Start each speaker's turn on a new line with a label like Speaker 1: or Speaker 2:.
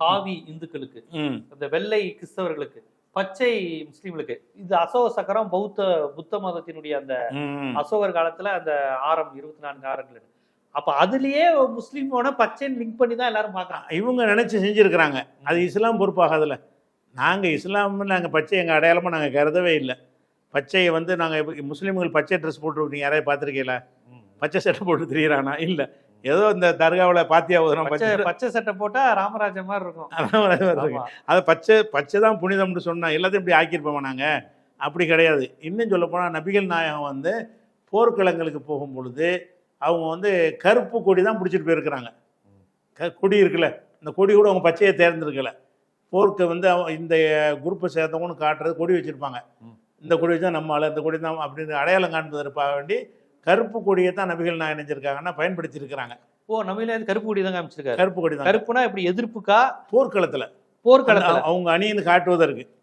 Speaker 1: காவி இந்துக்களுக்கு இந்த வெள்ளை கிறிஸ்தவர்களுக்கு பச்சை முஸ்லிம்களுக்கு. இது அசோக சக்கரம் பௌத்த புத்த மதத்தினுடைய அந்த அசோகர் காலத்துல அந்த ஆரம் இருபத்தி நான்கு ஆரங்கள் அப்ப அதுலயே முஸ்லீமோட பச்சைன்னு லிங்க் பண்ணி தான் எல்லாரும் பாக்குறாங்க
Speaker 2: இவங்க நினச்சி செஞ்சுருக்கிறாங்க. அது இஸ்லாம் பொறுப்பாகாதுல்ல நாங்கள் இஸ்லாம்னு நாங்கள் பச்சை எங்கள் அடையாளமாக நாங்கள் கருதவே இல்லை. பச்சையை வந்து நாங்கள் முஸ்லீம்கள் பச்சை ட்ரெஸ் போட்டு நீங்கள் யாரையும் பார்த்துருக்கீங்களா பச்சை சட்டை போட்டு திரியிறானா? இல்லை. ஏதோ இந்த தர்காவில் பாத்தியா ஓதுறோம்
Speaker 1: பச்சை
Speaker 2: பச்சை
Speaker 1: சட்டை போட்டா ராமராஜன் மாதிரி இருக்கும்
Speaker 2: அதான் வருது.
Speaker 1: ஆமா.
Speaker 2: அதை பச்சை பச்சை தான் புனிதம்னு சொன்னா எல்லாத்தையும் இப்படி ஆக்கியிருப்போமா நாங்கள் அப்படி கிடையாது இன்னும் சொல்ல போனால் நபிகள் நாயகம் வந்து போர்க்களங்களுக்கு போகும் பொழுது அவங்க வந்து கருப்பு கொடி தான் பிடிச்சிட்டு போயிருக்கிறாங்க க கொடி இருக்குல்ல இந்த கொடி கூட அவங்க பச்சையை தேர்ந்தெடுக்கல போருக்கு வந்து அவங்க இந்த குரூப்பை சேர்ந்தவங்கன்னு காட்டுறது கொடி வச்சுருப்பாங்க. இந்த கொடி வச்சா நம்ம ஆளு இந்த கொடி தான் அப்படின்னு அடையாளம் காண்பதற்காக வேண்டி கருப்பு கொடியை தான் நபிகள் நாயகம் நினைச்சிருக்காங்கன்னா பயன்படுத்தி இருக்கிறாங்க
Speaker 1: ஓ நம்மளே கருப்பு கொடி தான் காமிச்சிருக்காரு.
Speaker 2: கருப்பு கொடி தான்
Speaker 1: கருப்புனா இப்படி எதிர்ப்புக்கா?
Speaker 2: போர்க்களத்தில்.
Speaker 1: போர்க்களத்துல.
Speaker 2: அவங்க அணின்னு காட்டுவதற்கு.